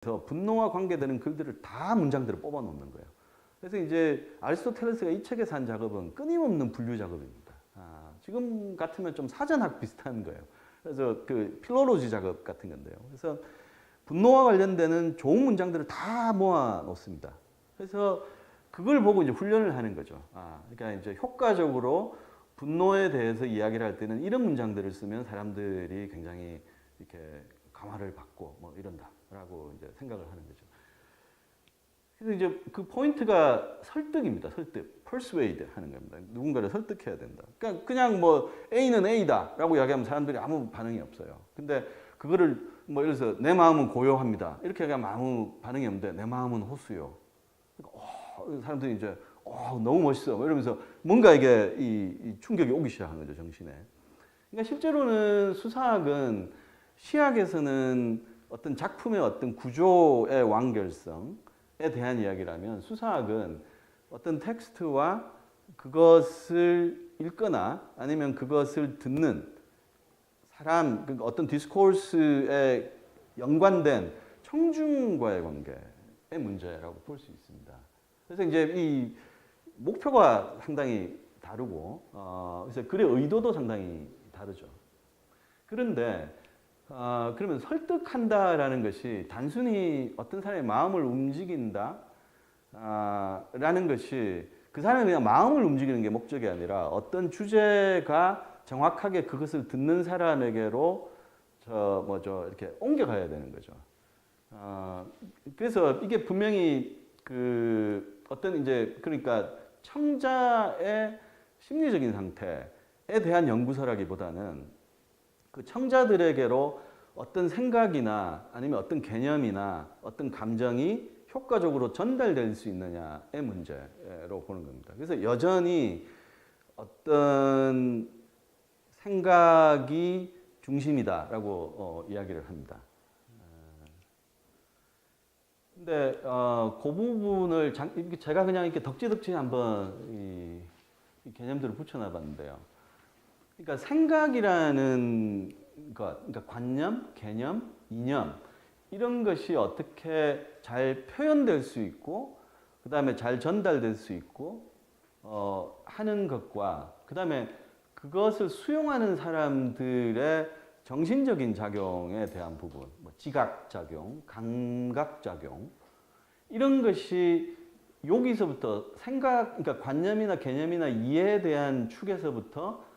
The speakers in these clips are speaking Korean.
그래서 분노와 관계되는 글들을 다 문장들을 뽑아 놓는 거예요. 그래서 이제 아리스토텔레스가 이 책에서 한 작업은 끊임없는 분류 작업입니다. 아, 지금 같으면 좀 사전학 비슷한 거예요. 그래서 그 필로로지 작업 같은 건데요. 그래서 분노와 관련되는 좋은 문장들을 다 모아 놓습니다. 그래서 그걸 보고 이제 훈련을 하는 거죠. 아, 그러니까 이제 효과적으로 분노에 대해서 이야기를 할 때는 이런 문장들을 쓰면 사람들이 굉장히 이렇게 감화를 받고 뭐 이런다 라고 이제 생각을 하는 거죠. 그래서 이제 그 포인트가 설득입니다. 설득, persuade 하는 겁니다. 누군가를 설득해야 된다. 그러니까 그냥 뭐 A는 A다 라고 이야기하면 사람들이 아무 반응이 없어요. 근데 그거를 뭐 예를 들어서 내 마음은 고요합니다. 이렇게 얘기하면 아무 반응이 없는데 내 마음은 호수요. 그러니까 어, 사람들이 이제 어, 너무 멋있어. 뭐 이러면서 뭔가 이게 이, 이 충격이 오기 시작하는 거죠 정신에. 그러니까 실제로는 수사학은 시학에서는 어떤 작품의 어떤 구조의 완결성에 대한 이야기라면 수사학은 어떤 텍스트와 그것을 읽거나 아니면 그것을 듣는 사람 그 어떤 디스코스에 연관된 청중과의 관계의 문제라고 볼 수 있습니다. 그래서 이제 이 목표가 상당히 다르고 어, 그래서 글의 의도도 상당히 다르죠. 그런데 어, 그러면 설득한다라는 것이 단순히 어떤 사람의 마음을 움직인다 아, 라는 것이 그 사람이 그냥 마음을 움직이는 게 목적이 아니라 어떤 주제가 정확하게 그것을 듣는 사람에게로 저 뭐죠 이렇게 옮겨가야 되는 거죠. 아, 그래서 이게 분명히 그 어떤 이제 그러니까 청자의 심리적인 상태에 대한 연구서라기보다는 그 청자들에게로 어떤 생각이나 아니면 어떤 개념이나 어떤 감정이 효과적으로 전달될 수 있느냐의 문제로 보는 겁니다. 그래서 여전히 어떤 생각이 중심이다라고 어, 이야기를 합니다. 근데 어, 그 부분을 장, 제가 그냥 이렇게 덕지덕지 한번 이, 이 개념들을 붙여놔봤는데요. 그러니까 생각이라는 것, 그러니까 관념, 개념, 이념 이런 것이 어떻게 잘 표현될 수 있고 그 다음에 잘 전달될 수 있고 어, 하는 것과 그 다음에 그것을 수용하는 사람들의 정신적인 작용에 대한 부분, 뭐 지각 작용, 감각 작용 이런 것이 여기서부터 생각, 그러니까 관념이나 개념이나 이해에 대한 축에서부터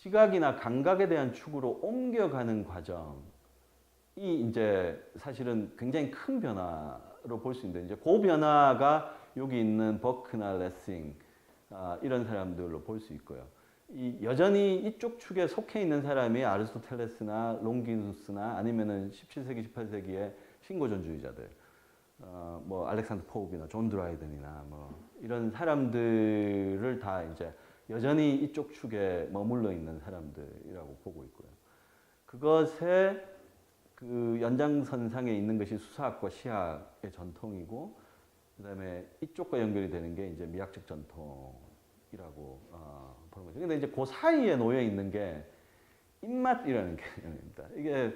지각이나 감각에 대한 축으로 옮겨가는 과정이 이제 사실은 굉장히 큰 변화로 볼 수 있는데 이제 그 변화가 여기 있는 버크나 레싱 아, 이런 사람들로 볼 수 있고요. 이 여전히 이쪽 축에 속해 있는 사람이 아리스토텔레스나 롱기누스나 아니면은 17세기, 18세기의 신고전주의자들, 어, 뭐 알렉산더 포흡이나 존 드라이든이나 뭐 이런 사람들을 다 이제 여전히 이쪽 축에 머물러 있는 사람들이라고 보고 있고요. 그것의 그 연장선상에 있는 것이 수사학과 시학의 전통이고, 그다음에 이쪽과 연결이 되는 게 이제 미학적 전통이라고 어, 보는 거죠. 근데 이제 그 사이에 놓여 있는 게 입맛이라는 개념입니다. 이게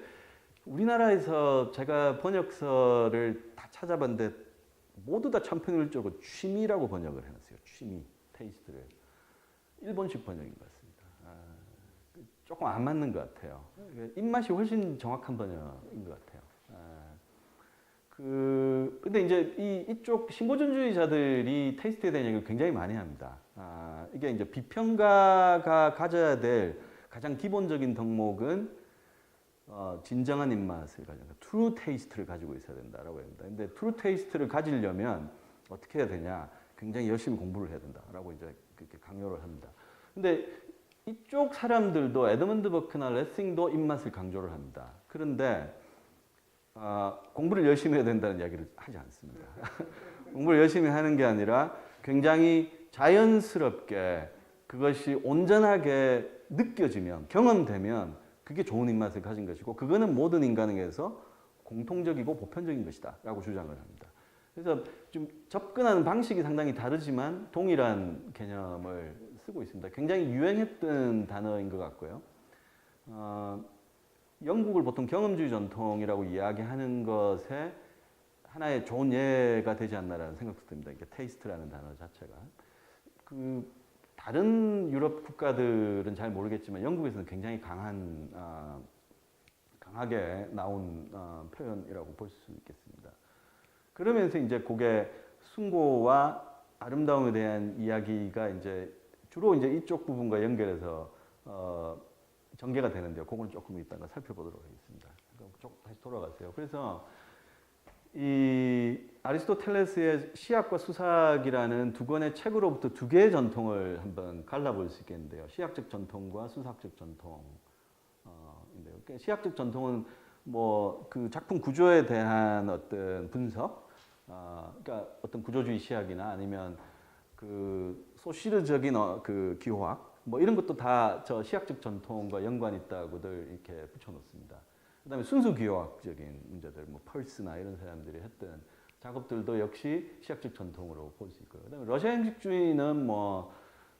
우리나라에서 제가 번역서를 다 찾아봤는데 모두 다 천편일적으로 취미라고 번역을 해놨어요. 취미, 테이스트를. 일본식 번역인 것 같습니다. 아, 조금 안 맞는 것 같아요. 입맛이 훨씬 정확한 번역인 것 같아요. 아, 그 근데 이제 이 이쪽 신고전주의자들이 테이스트에 대한 얘기를 굉장히 많이 합니다. 아, 이게 이제 비평가가 가져야 될 가장 기본적인 덕목은 어, 진정한 입맛을 가지고 트루 테이스트를 가지고 있어야 된다라고 합니다. 근데 트루 테이스트를 가지려면 어떻게 해야 되냐? 굉장히 열심히 공부를 해야 된다라고 이제 그렇게 강요를 합니다. 근데 이쪽 사람들도 에드먼드 버크나 레싱도 입맛을 강조를 합니다. 그런데 어, 공부를 열심히 해야 된다는 이야기를 하지 않습니다. 공부를 열심히 하는 게 아니라 굉장히 자연스럽게 그것이 온전하게 느껴지면 경험되면 그게 좋은 입맛을 가진 것이고 그거는 모든 인간에게서 공통적이고 보편적인 것이다라고 주장을 합니다. 그래서 좀 접근하는 방식이 상당히 다르지만 동일한 개념을 쓰고 있습니다. 굉장히 유행했던 단어인 것 같고요. 어, 영국을 보통 경험주의 전통이라고 이야기하는 것에 하나의 좋은 예가 되지 않나라는 생각도 듭니다. 이게 테이스트라는 단어 자체가 그 다른 유럽 국가들은 잘 모르겠지만 영국에서는 굉장히 강한 아, 강하게 나온 어, 표현이라고 볼 수 있겠습니다. 그러면서 이제 그게 숭고와 아름다움에 대한 이야기가 이제 주로 이제 이쪽 부분과 연결해서 어, 전개가 되는데요. 그건 조금 이따가 살펴보도록 하겠습니다. 다시 돌아가세요. 그래서 이 아리스토텔레스의 시학과 수학이라는 두 권의 책으로부터 두 개의 전통을 한번 갈라볼 수 있겠는데요. 시학적 전통과 수학적 전통. 어, 인데요. 그러니까 시학적 전통은 뭐 그 작품 구조에 대한 어떤 분석, 어, 그러니까 어떤 구조주의 시학이나 아니면 그 소시르적인 어, 그 기호학 뭐 이런 것도 다 저 시학적 전통과 연관이 있다고들 이렇게 붙여놓습니다. 그다음에 순수 기호학적인 문제들, 뭐 펄스나 이런 사람들이 했던 작업들도 역시 시학적 전통으로 볼 수 있고요. 그다음에 러시아 형식주의는 뭐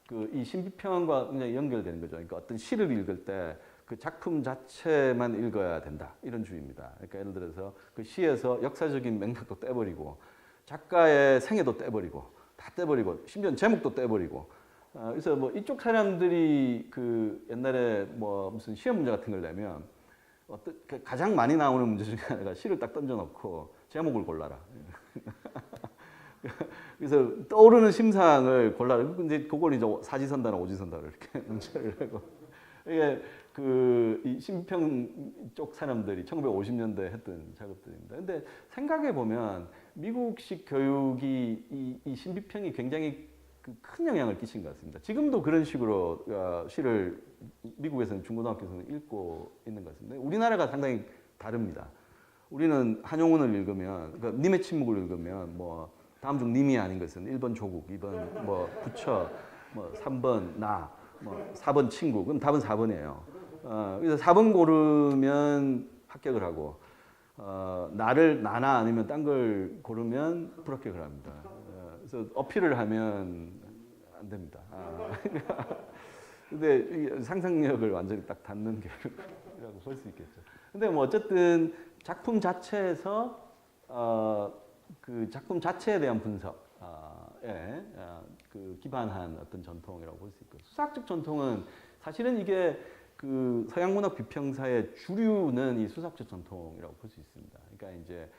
그 이 신비평과 굉장히 연결되는 거죠. 그러니까 어떤 시를 읽을 때 그 작품 자체만 읽어야 된다 이런 주의입니다. 그러니까 예를 들어서 그 시에서 역사적인 맥락도 떼버리고 작가의 생애도 떼버리고 다 떼버리고 심지어 제목도 떼버리고 어, 그래서 뭐 이쪽 사람들이 그 옛날에 뭐 무슨 시험 문제 같은 걸 내면 어떤 그 가장 많이 나오는 문제 중에 하나가 시를 딱 던져놓고 제목을 골라라. 그래서 떠오르는 심상을 골라라. 근데 그걸 이제 사지선다나 오지선다로 이렇게 문제를 하고 이게 그이 심평 쪽 사람들이 1950년대 에 했던 작업들입니다. 근데 생각해 보면 미국식 교육이 이, 이 신비평이 굉장히 그큰 영향을 끼친 것 같습니다. 지금도 그런 식으로 어, 시를 미국에서는 중고등학교에서는 읽고 있는 것 같습니다. 우리나라가 상당히 다릅니다. 우리는 한용운을 읽으면 그러니까 님의 침묵을 읽으면 뭐 다음 중 님이 아닌 것은 1번 조국, 2번 뭐 부처, 뭐 3번 나, 뭐 4번 친구. 그럼 답은 4번이에요. 어, 그래서 4번 고르면 합격을 하고 어, 나를 나나 아니면 딴 걸 고르면 불합격을 합니다. 어, 그래서 어필을 하면 안 됩니다. 아, 근데 이 상상력을 완전히 딱 닫는 교육이라고 볼 수 있겠죠. 근데 뭐 어쨌든 작품 자체에서 어, 그 작품 자체에 대한 분석에 어, 그 기반한 어떤 전통이라고 볼 수 있고 수학적 전통은 사실은 이게 그 서양 문학 비평사의 주류는 이 수학적 전통이라고 볼 수 있습니다. 그러니까 이제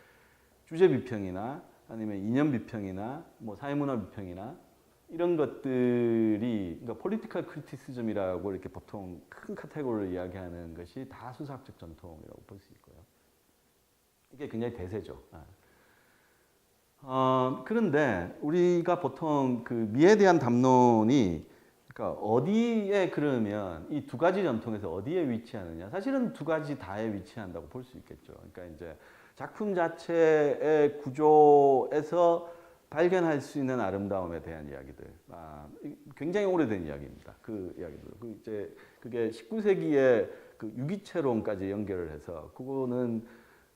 주제 비평이나 아니면 이념 비평이나 뭐 사회문화 비평이나 이런 것들이 그러니까 폴리티컬 크리티시즘이라고 이렇게 보통 큰 카테고리를 이야기하는 것이 다 수사학적 전통이라고 볼 수 있고요. 이게 굉장히 대세죠. 아. 어, 그런데 우리가 보통 그 미에 대한 담론이 그러니까 어디에 그러면 이 두 가지 전통에서 어디에 위치하느냐? 사실은 두 가지 다에 위치한다고 볼 수 있겠죠. 그러니까 이제 작품 자체의 구조에서 발견할 수 있는 아름다움에 대한 이야기들. 아, 굉장히 오래된 이야기입니다. 그 이야기들. 그 이제 그게 19세기의 그 유기체론까지 연결을 해서 그거는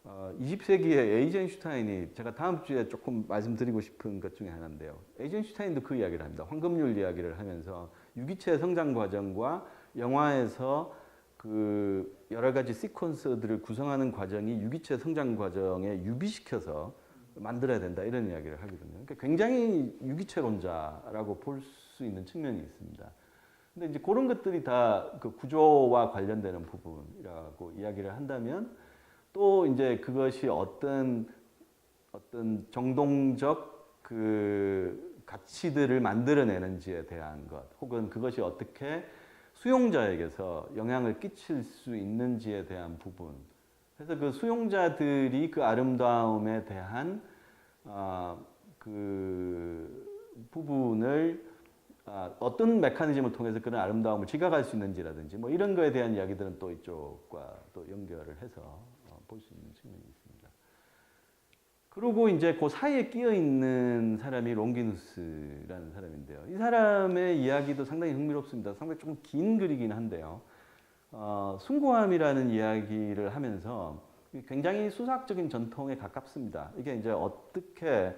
어, 20세기에 에이젠슈타인이 제가 다음 주에 조금 말씀드리고 싶은 것 중에 하나인데요. 에이젠슈타인도 그 이야기를 합니다. 황금률 이야기를 하면서 유기체 성장 과정과 영화에서 그 여러 가지 시퀀스들을 구성하는 과정이 유기체 성장 과정에 유비시켜서 만들어야 된다 이런 이야기를 하거든요. 그러니까 굉장히 유기체론자라고 볼 수 있는 측면이 있습니다. 근데 이제 그런 것들이 다 그 구조와 관련되는 부분이라고 이야기를 한다면 또 이제 그것이 어떤 어떤 정동적 그 가치들을 만들어내는지에 대한 것, 혹은 그것이 어떻게 수용자에게서 영향을 끼칠 수 있는지에 대한 부분. 그래서 그 수용자들이 그 아름다움에 대한 아, 그 부분을 아, 어떤 메커니즘을 통해서 그런 아름다움을 지각할 수 있는지라든지 뭐 이런 거에 대한 이야기들은 또 이쪽과 또 연결을 해서 어, 볼수 있는 측면이 있습니다. 그리고 이제 그 사이에 끼어 있는 사람이 롱기누스라는 사람인데요. 이 사람의 이야기도 상당히 흥미롭습니다. 상당히 조금 긴 글이긴 한데요. 어, 숭고함이라는 이야기를 하면서 굉장히 수학적인 전통에 가깝습니다. 이게 이제 어떻게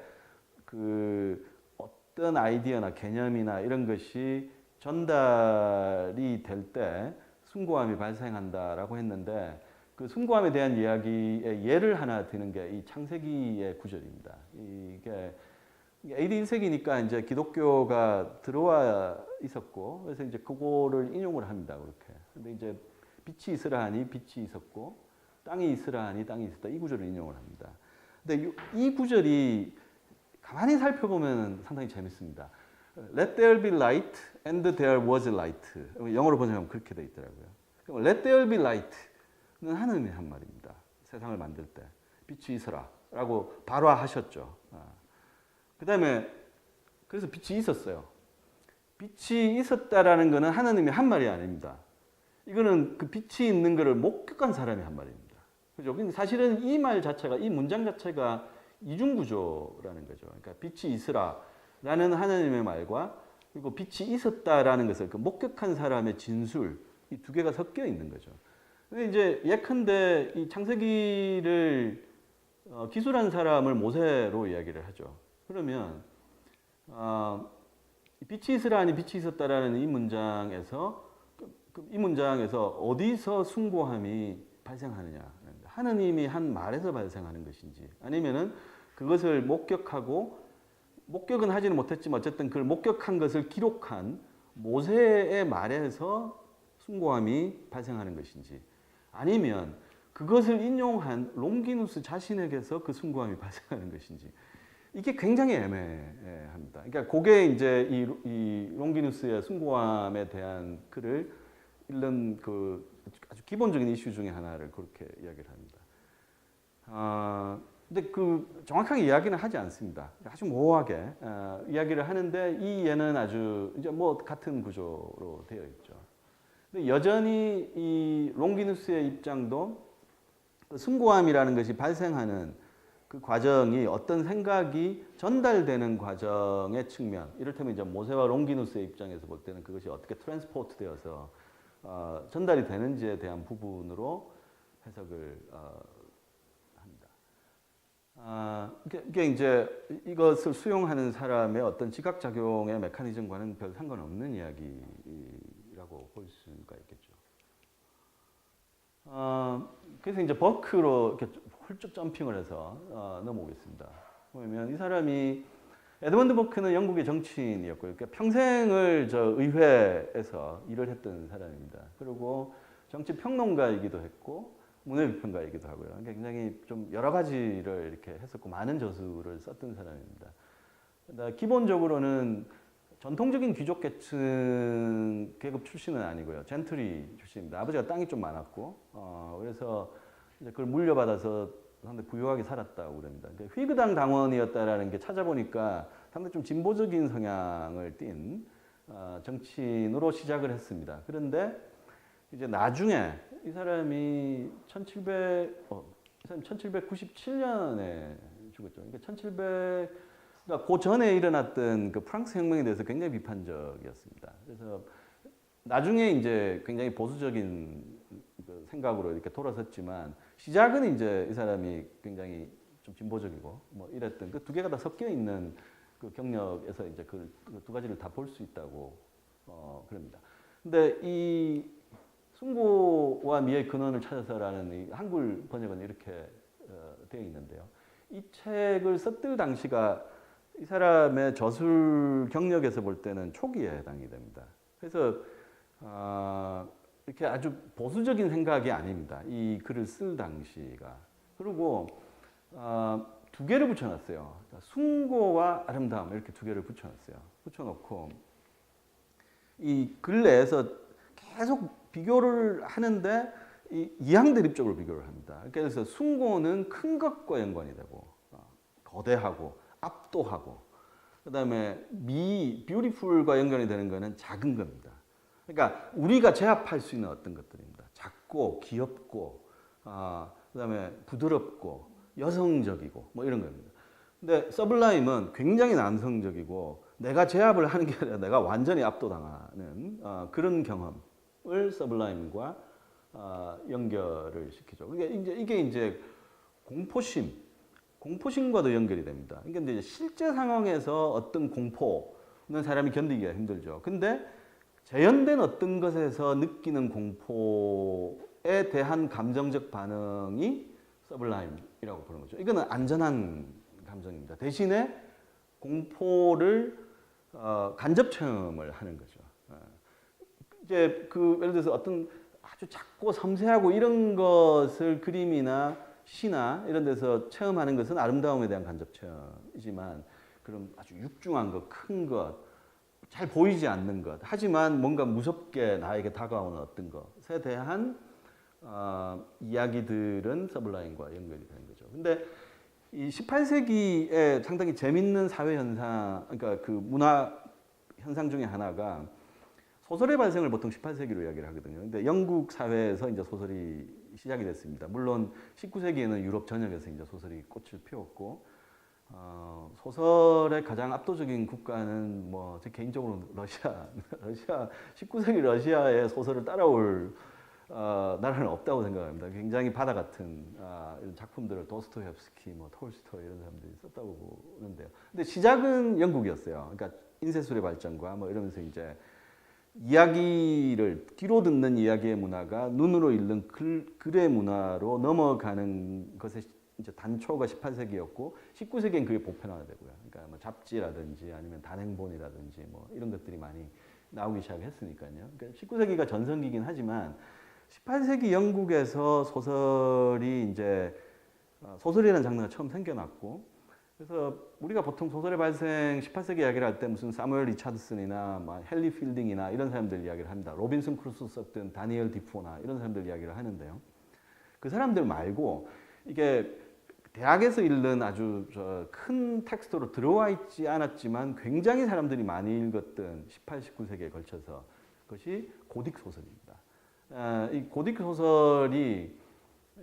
그 어떤 아이디어나 개념이나 이런 것이 전달이 될 때 숭고함이 발생한다라고 했는데 그 숭고함에 대한 이야기의 예를 하나 드는 게 이 창세기의 구절입니다. 이게 AD 1세기니까 이제 기독교가 들어와 있었고 그래서 이제 그거를 인용을 합니다. 그렇게. 근데 이제 빛이 있으라 하니 빛이 있었고 땅이 있으라 하니 땅이 있었다. 이 구절을 인용을 합니다. 근데 이- 이 구절이 가만히 살펴보면 상당히 재밌습니다. Let there be light and there was light. 영어로 번역하면 그렇게 돼 있더라고요. 그럼 Let there be light는 하느님이 한 말입니다. 세상을 만들 때 빛이 있어라라고 발화하셨죠. 그 다음에 그래서 빛이 있었어요. 빛이 있었다라는 것은 하나님이 한 말이 아닙니다. 이거는 그 빛이 있는 것을 목격한 사람이 한 말입니다. 그죠? 근데 사실은 이 말 자체가 이 문장 자체가 이중 구조라는 거죠. 그러니까 빛이 있으라라는 하나님의 말과 그리고 빛이 있었다라는 것을 그 목격한 사람의 진술 이 두 개가 섞여 있는 거죠. 근데 이제 예컨대 이 창세기를 어, 기술한 사람을 모세로 이야기를 하죠. 그러면 어, 빛이 있으라 하니 빛이 있었다라는 이 문장에서 그- 그이 문장에서 어디서 숭고함이 발생하느냐 하느님이 한 말에서 발생하는 것인지 아니면은 그것을 목격하고 목격은 하지는 못했지만 어쨌든 그걸 목격한 것을 기록한 모세의 말에서 숭고함이 발생하는 것인지 아니면 그것을 인용한 롱기누스 자신에게서 그 숭고함이 발생하는 것인지 이게 굉장히 애매합니다. 그러니까 그게 이제 이, 이 롱기누스의 숭고함에 대한 글을 읽는 그 아주 기본적인 이슈 중에 하나를 그렇게 이야기를 합니다. 아, 근데 그 정확하게 이야기는 하지 않습니다. 아주 모호하게 어, 이야기를 하는데 이 예는 아주 이제 뭐 같은 구조로 되어 있죠. 근데 여전히 이 롱기누스의 입장도 그 숭고함이라는 것이 발생하는 그 과정이 어떤 생각이 전달되는 과정의 측면, 이를테면 이제 모세와 롱기누스의 입장에서 볼 때는 그것이 어떻게 트랜스포트 되어서 어, 전달이 되는지에 대한 부분으로 해석을 어, 합니다. 아, 이게, 이게 이제 이것을 수용하는 사람의 어떤 지각작용의 메커니즘과는 별 상관없는 이야기 라고 볼 수가 있겠죠. 어, 그래서 이제 버크로 이렇게 훌쩍 점핑을 해서 어, 넘어오겠습니다. 보면 이 사람이 에드먼드 버크는 영국의 정치인이었고요. 그러니까 평생을 저 의회에서 일을 했던 사람입니다. 그리고 정치 평론가이기도 했고 문해 비평가이기도 하고요. 그러니까 굉장히 좀 여러 가지를 이렇게 했었고 많은 저술을 썼던 사람입니다. 그러니까 기본적으로는 전통적인 귀족 계층 계급 출신은 아니고요. 젠트리 출신입니다. 아버지가 땅이 좀 많았고, 어, 그래서 이제 그걸 물려받아서 상당히 부유하게 살았다고 그럽니다. 그러니까 휘그당 당원이었다라는 게 찾아보니까 상당히 좀 진보적인 성향을 띈 어, 정치인으로 시작을 했습니다. 그런데 이제 나중에 이 사람이 1700, 어, 이 사람 1797년에 죽었죠. 그러니까 1700 그러니까 그 전에 일어났던 그 프랑스 혁명에 대해서 굉장히 비판적이었습니다. 그래서 나중에 이제 굉장히 보수적인 그 생각으로 이렇게 돌아섰지만 시작은 이제 이 사람이 굉장히 좀 진보적이고 뭐 이랬던 그 두 개가 다 섞여 있는 그 경력에서 이제 그 두 가지를 다 볼 수 있다고 어 그럽니다. 근데 이 숭고와 미의 근원을 찾아서라는 이 한글 번역은 이렇게 어, 되어 있는데요. 이 책을 썼을 당시가 이 사람의 저술 경력에서 볼 때는 초기에 해당이 됩니다. 그래서 아, 이렇게 아주 보수적인 생각이 아닙니다. 이 글을 쓸 당시가. 그리고 아, 두 개를 붙여놨어요. 숭고와 아름다움 이렇게 두 개를 붙여놨어요. 붙여놓고 이 글 내에서 계속 비교를 하는데 이 이항대립적으로 비교를 합니다. 그래서 숭고는 큰 것과 연관이 되고 어, 거대하고 압도하고 그다음에 미 뷰티풀과 연관이 되는 거는 작은 겁니다. 그러니까 우리가 제압할 수 있는 어떤 것들입니다. 작고 귀엽고 아 그다음에 부드럽고 여성적이고 뭐 이런 겁니다. 근데 서블라임은 굉장히 남성적이고 내가 제압을 하는 게 아니라 내가 완전히 압도당하는 어, 그런 경험을 서블라임과 어, 연결을 시키죠. 그러니까 이제 이게 이제 공포심, 공포심과도 연결이 됩니다. 그러니까 이제 실제 상황에서 어떤 공포는 사람이 견디기가 힘들죠. 근데 재현된 어떤 것에서 느끼는 공포에 대한 감정적 반응이 서블라임이라고 보는 거죠. 이거는 안전한 감정입니다. 대신에 공포를 어, 간접 체험을 하는 거죠. 어. 이제 그 예를 들어서 어떤 아주 작고 섬세하고 이런 것을 그림이나 시나 이런 데서 체험하는 것은 아름다움에 대한 간접 체험이지만 그런 아주 육중한 것, 큰 것, 잘 보이지 않는 것, 하지만 뭔가 무섭게 나에게 다가오는 어떤 것에 대한 어, 이야기들은 서블라임과 연결이 되는 거죠. 근데 이 18세기에 상당히 재밌는 사회 현상, 그러니까 그 문화 현상 중에 하나가 소설의 발생을 보통 18세기로 이야기를 하거든요. 근데 영국 사회에서 이제 소설이 시작이 됐습니다. 물론 19세기에는 유럽 전역에서 이제 소설이 꽃을 피웠고 어, 소설의 가장 압도적인 국가는 뭐 제 개인적으로는 러시아, 러시아 19세기 러시아의 소설을 따라올 어, 나라는 없다고 생각합니다. 굉장히 바다 같은 아, 이런 작품들을 도스토옙스키, 뭐 톨스토이 이런 사람들이 썼다고 보는데요. 근데 시작은 영국이었어요. 그러니까 인쇄술의 발전과 뭐 이러면서 이제 이야기를 귀로 듣는 이야기의 문화가 눈으로 읽는 글, 글의 문화로 넘어가는 것의 이제 단초가 18세기였고 19세기엔 그게 보편화되고요. 그러니까 뭐 잡지라든지 아니면 단행본이라든지 뭐 이런 것들이 많이 나오기 시작했으니까요. 그러니까 19세기가 전성기긴 하지만 18세기 영국에서 소설이 이제 어, 소설이라는 장르가 처음 생겨났고 그래서 우리가 보통 소설의 발생 18세기 이야기를 할 때 무슨 사무엘 리차드슨이나 막 헨리 필딩이나 이런 사람들 이야기를 합니다. 로빈슨 크루소 썼던 다니엘 디포나 이런 사람들 이야기를 하는데요. 그 사람들 말고 이게 대학에서 읽는 아주 저큰 텍스트로 들어와 있지 않았지만 굉장히 사람들이 많이 읽었던 18, 19세기에 걸쳐서 그것이 고딕 소설입니다. 아, 이 고딕 소설이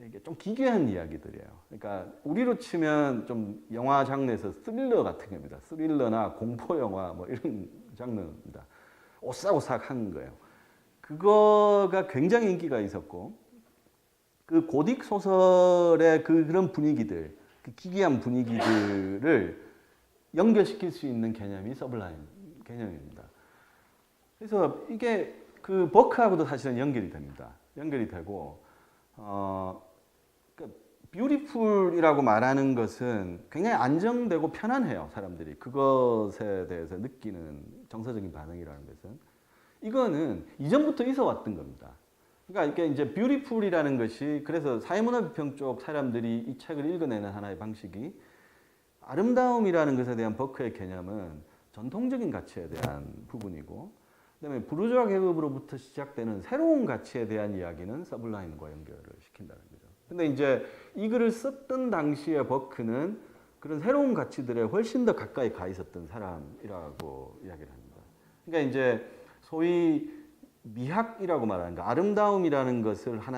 이게 좀 기괴한 이야기들이에요. 그러니까 우리로 치면 좀 영화 장르에서 스릴러 같은 겁니다. 스릴러나 공포 영화 뭐 이런 장르입니다. 오싹오싹한 거예요. 그거가 굉장히 인기가 있었고 그 고딕 소설의 그 그런 분위기들, 그 기괴한 분위기들을 연결시킬 수 있는 개념이 서블라임 개념입니다. 그래서 이게 그 버크하고도 사실은 연결이 됩니다. 연결이 되고 어, 그 뷰티풀이라고 말하는 것은 굉장히 안정되고 편안해요 사람들이 그것에 대해서 느끼는 정서적인 반응이라는 것은 이거는 이전부터 있어 왔던 겁니다. 그러니까 이게 이제 뷰티풀이라는 것이 그래서 사회문화 비평 쪽 사람들이 이 책을 읽어내는 하나의 방식이 아름다움이라는 것에 대한 버크의 개념은 전통적인 가치에 대한 부분이고 그다음에 부르주아 계급으로부터 시작되는 새로운 가치에 대한 이야기는 서블라임과 연결을 시킨다는 거죠. 근데 이제 이 글을 썼던 당시의 버크는 그런 새로운 가치들에 훨씬 더 가까이 가 있었던 사람이라고 이야기를 합니다. 그러니까 이제 소위 미학이라고 말하는 거, 아름다움이라는 것을 하나